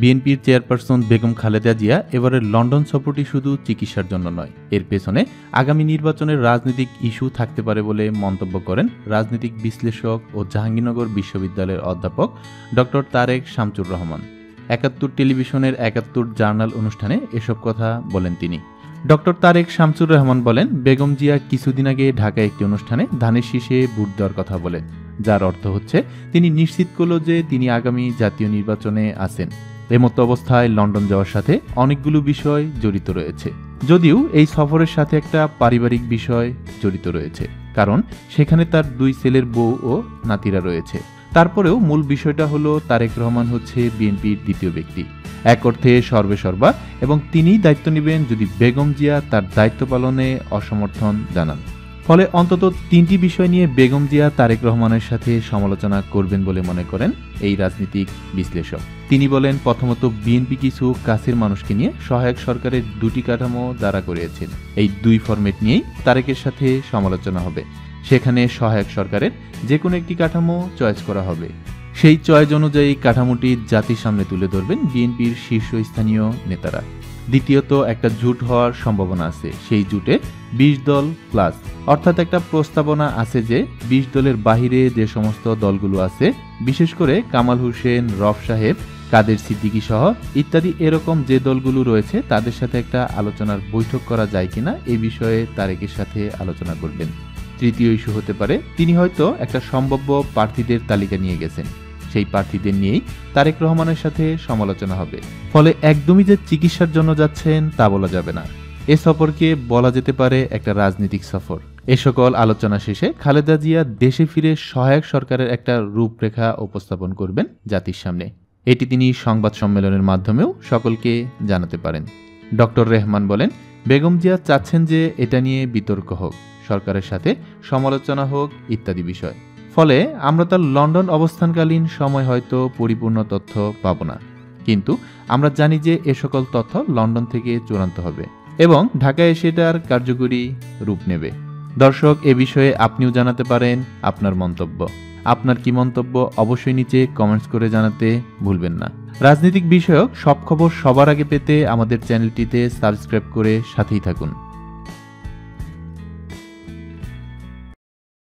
বিএনপির চেয়ারপারসন বেগম খালেদা জিয়া এবারের লন্ডন সফরটি শুধু চিকিৎসার জন্য নয়, এর পেছনে আগামী নির্বাচনের রাজনৈতিক ইস্যু থাকতে পারে বলে মন্তব্য করেন রাজনৈতিক বিশ্লেষক ও জাহাঙ্গীরনগর বিশ্ববিদ্যালয়ের অধ্যাপক ডক্টর তারেক শামচুর রহমান। একাত্তর টেলিভিশনের একাত্তর জার্নাল অনুষ্ঠানে এসব কথা বলেন তিনি। ডক্টর তারেক শামসুর রহমান বলেন, বেগম জিয়া কিছুদিন আগে ঢাকায় একটি অনুষ্ঠানে ধানের শীষে ভোট দেওয়ার কথা বলেন, যার অর্থ হচ্ছে তিনি নিশ্চিত করল যে তিনি আগামী জাতীয় নির্বাচনে আছেন। এমতো অবস্থায় লন্ডন যাওয়ার সাথে অনেকগুলো বিষয় জড়িত রয়েছে। যদিও এই সফরের সাথে একটা পারিবারিক বিষয় জড়িত রয়েছে, কারণ সেখানে তার দুই ছেলের বউ ও নাতিরা রয়েছে। তারপরেও মূল বিষয়টা হলো তারেক রহমান হচ্ছে বিএনপির দ্বিতীয় ব্যক্তি। এক অর্থে সর্বে সর্বা, এবং তিনিই দায়িত্ব নেবেন যদি বেগম জিয়া তার দায়িত্ব পালনে অসমর্থন জানান। ফলে অন্তত তিনটি বিষয় নিয়ে বেগম জিয়া তারেক রহমানের সাথে সমালোচনা করবেন বলে মনে করেন এই রাজনীতিক বিশ্লেষক। তিনি বলেন, প্রথমত বিএনপি কিছু কাছের মানুষকে নিয়ে সহায়ক সরকারের দুটি কাঠামো দ্বারা করিয়েছেন। এই দুই ফরম্যাট নিয়েই তারেকের সাথে সমালোচনা হবে। সেখানে সহায়ক সরকারের যে কোনো একটি কাঠামো চয়েস করা হবে। সেই চয়েস অনুযায়ী কাঠামোটি জাতির সামনে তুলে ধরবেন বিএনপির শীর্ষস্থানীয় নেতারা। দ্বিতীয়ত একটা জুট হওয়ার সম্ভাবনা আছে। সেই জুটে বিশ দল প্লাস অর্থাৎ একটা প্রস্তাবনা আছে যে বিশ দলের বাহিরে যে সমস্ত দলগুলো আছে, বিশেষ করে কামাল হোসেন, রফ সাহেব, কাদের সিদ্দিকী সহ ইত্যাদি এরকম যে দলগুলো রয়েছে, তাদের সাথে একটা আলোচনার বৈঠক করা যায় কিনা এ বিষয়ে তারেকের সাথে আলোচনা করবেন। তৃতীয় ইস্যু হতে পারে, তিনি হয়তো একটা সম্ভাব্য প্রার্থীদের তালিকা নিয়ে গেছেন। সেই প্রার্থীদের নিয়েই তারেক রহমানের সাথে সমালোচনা হবে। ফলে একদমই যে চিকিৎসার জন্য যাচ্ছেন তা বলা যাবে না। এ সফরকে বলা যেতে পারে একটা রাজনৈতিক সফর। এ সকল আলোচনা শেষে খালেদা জিয়া দেশে ফিরে সহায়ক সরকারের একটা রূপরেখা উপস্থাপন করবেন জাতির সামনে। এটি তিনি সংবাদ সম্মেলনের মাধ্যমেও সকলকে জানাতে পারেন। ডক্টর রেহমান বলেন, বেগম জিয়া চাচ্ছেন যে এটা নিয়ে বিতর্ক হোক, সরকারের সাথে সমালোচনা হোক ইত্যাদি বিষয়। ফলে আমরা তার লন্ডন অবস্থানকালীন সময় হয়তো পরিপূর্ণ তথ্য পাব না। কিন্তু আমরা জানি যে এ সকল তথ্য লন্ডন থেকে চূড়ান্ত হবে এবং ঢাকায় এসে তার কার্যকরী রূপ নেবে। দর্শক, এ বিষয়ে আপনিও জানাতে পারেন আপনার মন্তব্য। আপনার কি মন্তব্য অবশ্যই নিচে কমেন্টস করে জানাতে ভুলবেন না। রাজনৈতিক বিষয়ক সব খবর সবার আগে পেতে আমাদের চ্যানেলটিতে সাবস্ক্রাইব করে সাথেই থাকুন।